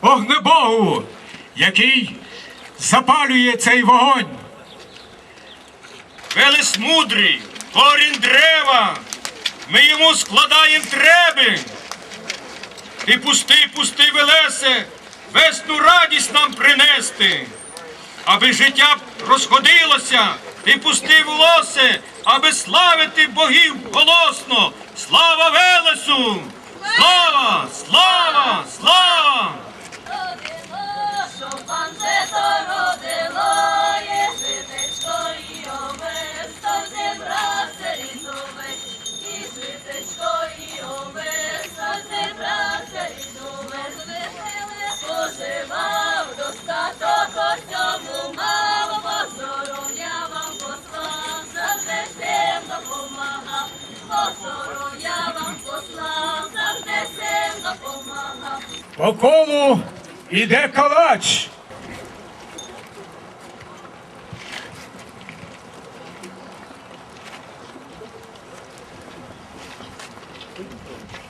огнебогу, який запалює цей вогонь. Велес мудрий, корінь дерева, ми йому складаємо треби. Ти пусти, пусти, Велесе, весну радість нам принести, аби життя розходилося, ти пусти волосе, аби славити богів голосно. Слава Велесу! Слава! Слава! Слава! По колу іде калач. Muito bom.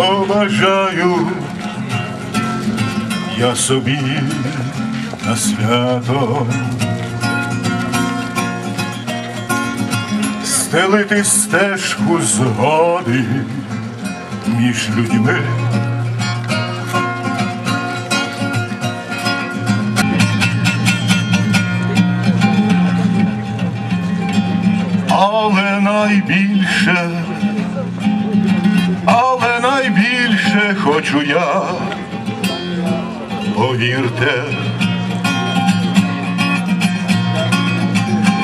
Побажаю я собі на свято. Стелити стежку згоди між людьми. Але найбільше, хочу я, повірте,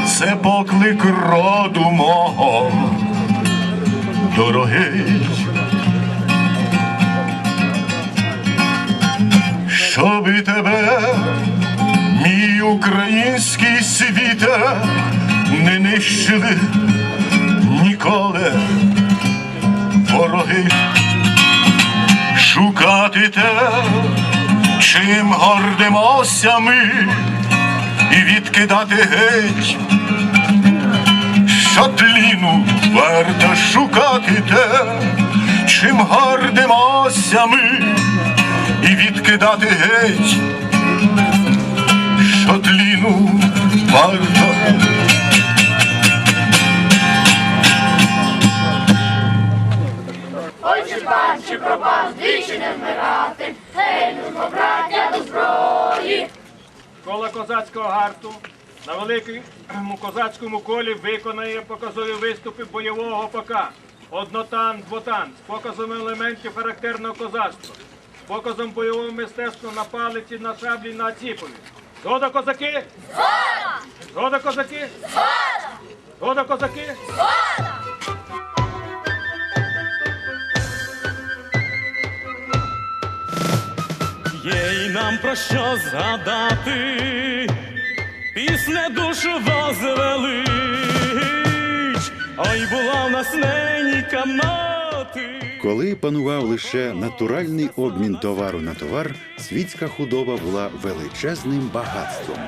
це поклик роду мого, дорогий, щоби тебе, мій український світе, не нищили ніколи вороги шукати те, чим гордимося ми, і відкидати геть, що тліну варто шукати те, чим гордимося ми, і відкидати геть, що тліну варто. Пан, чи пропав, двічі не вмирати, гей, ну, браття до зброї. Школа козацького гарту на великому козацькому колі виконає показові виступи бойового ПК. Однотан, двотан з показом елементів характерного козацтва, з показом бойового мистецтва на палиці, на шаблі, на ціпові. Згода козаки? Згода! Згода козаки? Згода! Згода козаки? Є нам про що згадати, пісне душу возвелич, ой була в нас ненька мати. Коли панував лише натуральний обмін товару на товар, світська худоба була величезним багатством.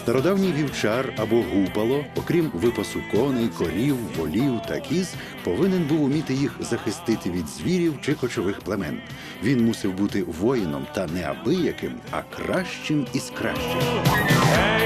Стародавній вівчар або гупало, окрім випасу коней, корів, волів та кіз, повинен був уміти їх захистити від звірів чи кочових племен. Він мусив бути воїном та не абияким, а кращим із кращих.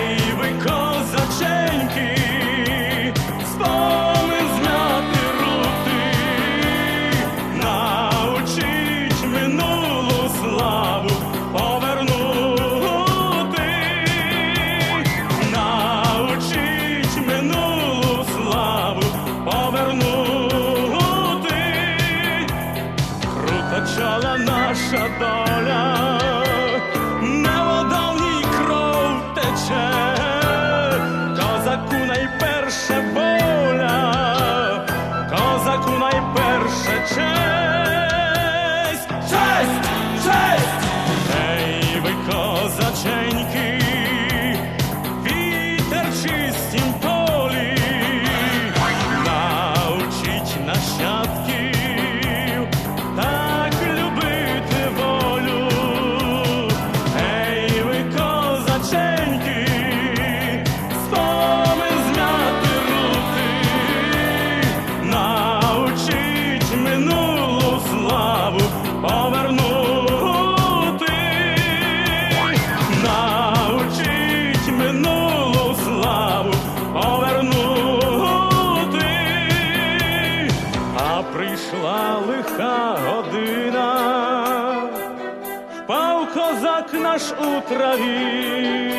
Наш у траві,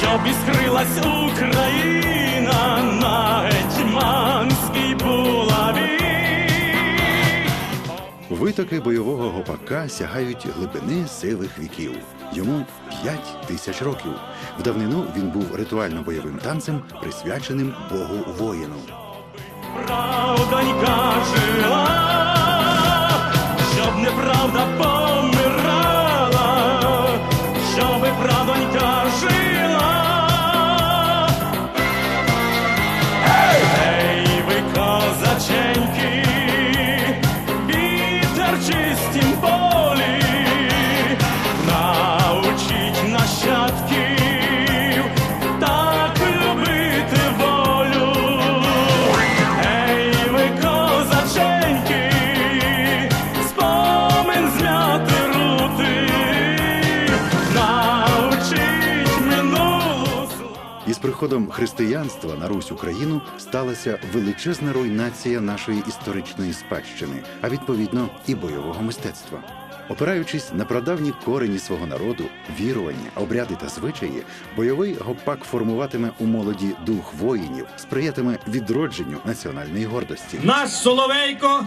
щоб іскрилась Україна на гетьманській булаві. Витоки бойового гопака сягають глибини сивих віків. Йому 5 тисяч років. В давнину він був ритуально-бойовим танцем, присвяченим Богу воїну. Правдонька жила, щоб неправда помирала, приходом християнства на Русь Україну сталася величезна руйнація нашої історичної спадщини, а відповідно і бойового мистецтва. Опираючись на прадавні корені свого народу, вірування, обряди та звичаї, бойовий гопак формуватиме у молоді дух воїнів, сприятиме відродженню національної гордості. Наш Соловейко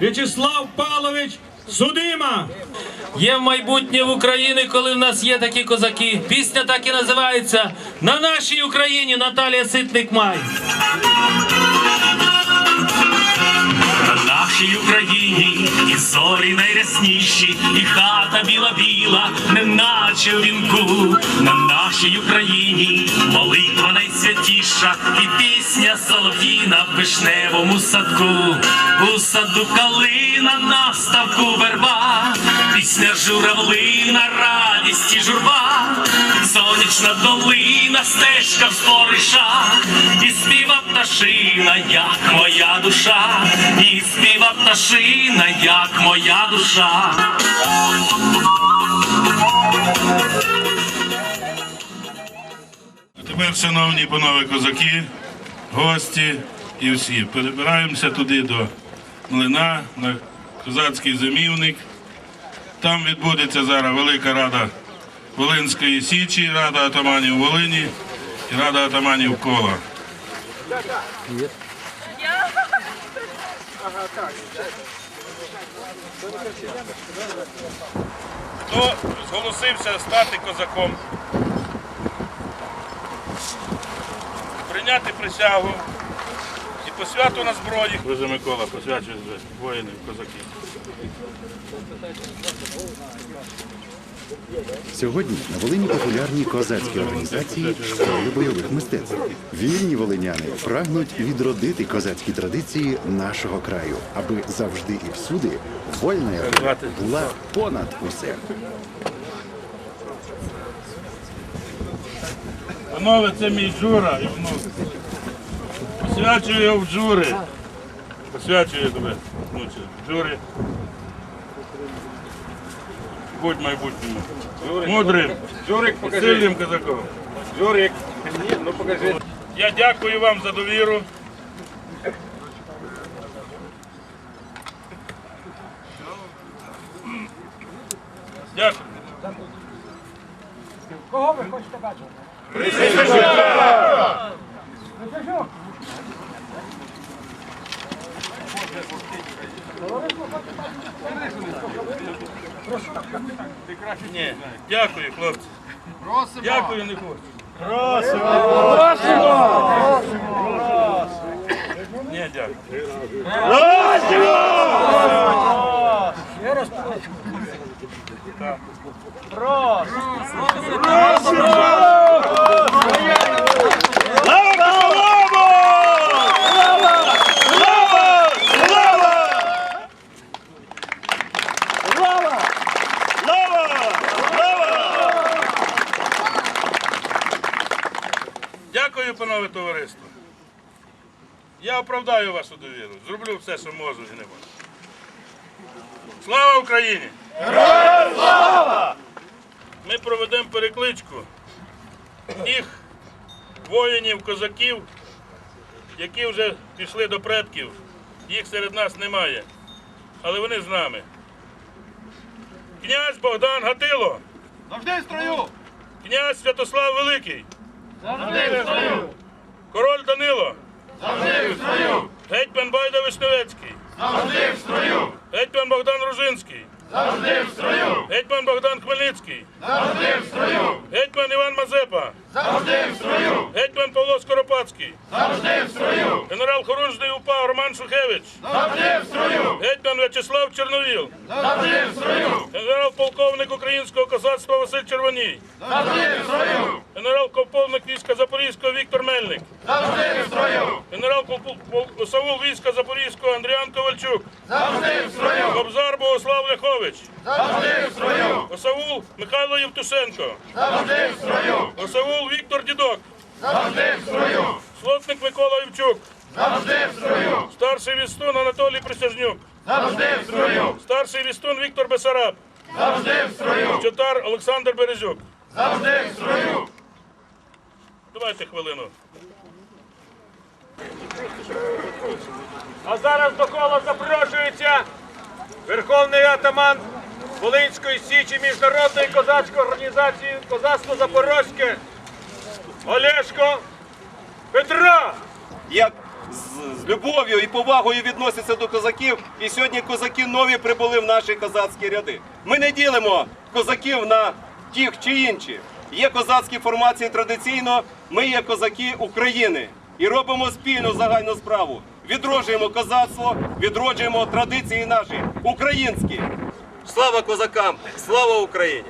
В'ячеслав Павлович Судима. Є майбутнє в Україні, коли в нас є такі козаки. Пісня так і називається На нашій Україні Наталія Ситник Май. На нашій Україні і зорі найрясніші, і хата біла-біла, неначе в вінку. На нашій Україні молитва найсвятіша, і пісня солов'їна в вишневому садку. У саду калина на ставку верба, пісня журавлина, радість і журба, сонячна долина, стежка в споришах, і співа пташина, як моя душа, і співа пташина, як моя душа. Тепер, шановні панове козаки, гості і всі, перебираємося туди до млина на козацький замівник. Там відбудеться зараз велика рада Волинської Січі, рада атаманів Волині і рада атаманів кола. Хто зголосився стати козаком? прийняти присягу і по святу на зброї. Боже Микола, посвячує воїнів, козаків. Сьогодні на Волині популярні козацькі організації школи бойових мистецтв. Вільні волиняни прагнуть відродити козацькі традиції нашого краю, аби завжди і всюди вольна була понад усе. Панове, це мій Джура і внук. Посвячую його в Джури. Посвячую тебе, внуче, в Джури. Будь майбутньому. Мудрим, Журик, сильним козаком. Журик, ну покажи. Я дякую вам за довіру. Дякую. Кого ви хочете бачити? Ні, дякую, хлопці. Дякую, не хочу. Ні, дякую. Дякую, Я оправдаю вашу довіру. Зроблю все, що можу і не можу. Слава Україні! Героям слава! Ми проведемо перекличку тих воїнів, козаків, які вже пішли до предків. Їх серед нас немає. Але вони з нами. Князь Богдан Гатило. Завжди в строю. Князь Святослав Великий. Завжди в строю. Король Данило. Завжди в строю. Гетьман Байда Вишневецький. Завжди в строю. Гетьман Богдан Ружинський. Завжди в строю. Гетьман Богдан Хмельницький. Завжди в строю. Гетьман Іван Мазепа. Завжди в строю. Гетьман Павло Скоропадський. Завжди в строю. Генерал Хорунжний УПА Роман Шухевич. Завжди в строю. Гетьман В'ячеслав Чорновіл. Завжди в строю. Генерал полковник українського козацтва Василь Червоній. Завжди в строю. Генерал полковник війська Запорізького Віктор Мельник. Завжди в. Генерал Савул війська Запорізького Андріан Ковальчук. Завжди в строю. Кобзар Богослав Ляхович. Завжди в строю. Осавул Михайло Євтушенко. Завжди в строю. Осавул Віктор Дідок. Завжди в строю. Слотник Микола Івчук. Завжди в строю. Старший вістун Анатолій Присяжнюк. Завжди в строю. Старший вістун Віктор Бесараб. Завжди в строю. Чотар Олександр Березюк. Завжди в строю. Давайте хвилину. А зараз до кола запрошується Верховний атаман Волинської Січі Міжнародної козацької організації Козацтво Запорозьке Олешко Петро. як з, з любов'ю і повагою відносяться до козаків. І сьогодні козаки нові прибули в наші козацькі ряди. Ми не ділимо козаків на тих чи інші. Є козацькі формації традиційно. Ми є козаки України і робимо спільну загальну справу. Відроджуємо козацтво, відроджуємо традиції наші українські. Слава козакам! Слава Україні!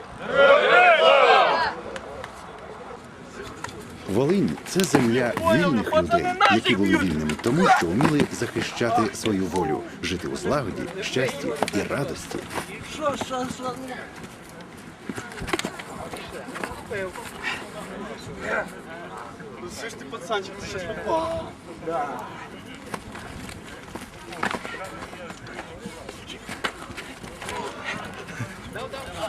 Волинь це земля вільних людей, які були вільними тому, що вміли захищати свою волю, жити у злагоді, щасті і радості.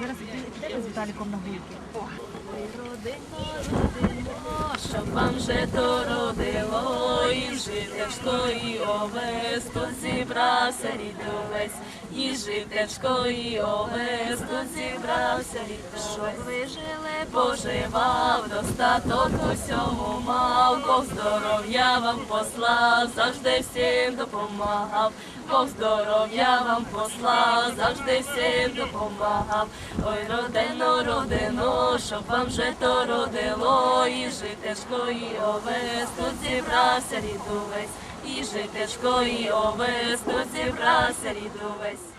Зараз підете з Віталіком на гульки. Щоб вам же то родило, і житечко, і овес, зібрався рід увесь, і житечко, і овес, зібрався рід Щоб ви жили, поживав, достаток усьому мав, Бог здоров'я вам послав, завжди всім допомагав, Бог здоров'я вам послав, завжди всім допомагав. Ой, родино, родино, щоб вам же то родило, і житечко, і овес, тут зібрався рід увесь, і житечко, і овес, тут зібрався рід увесь.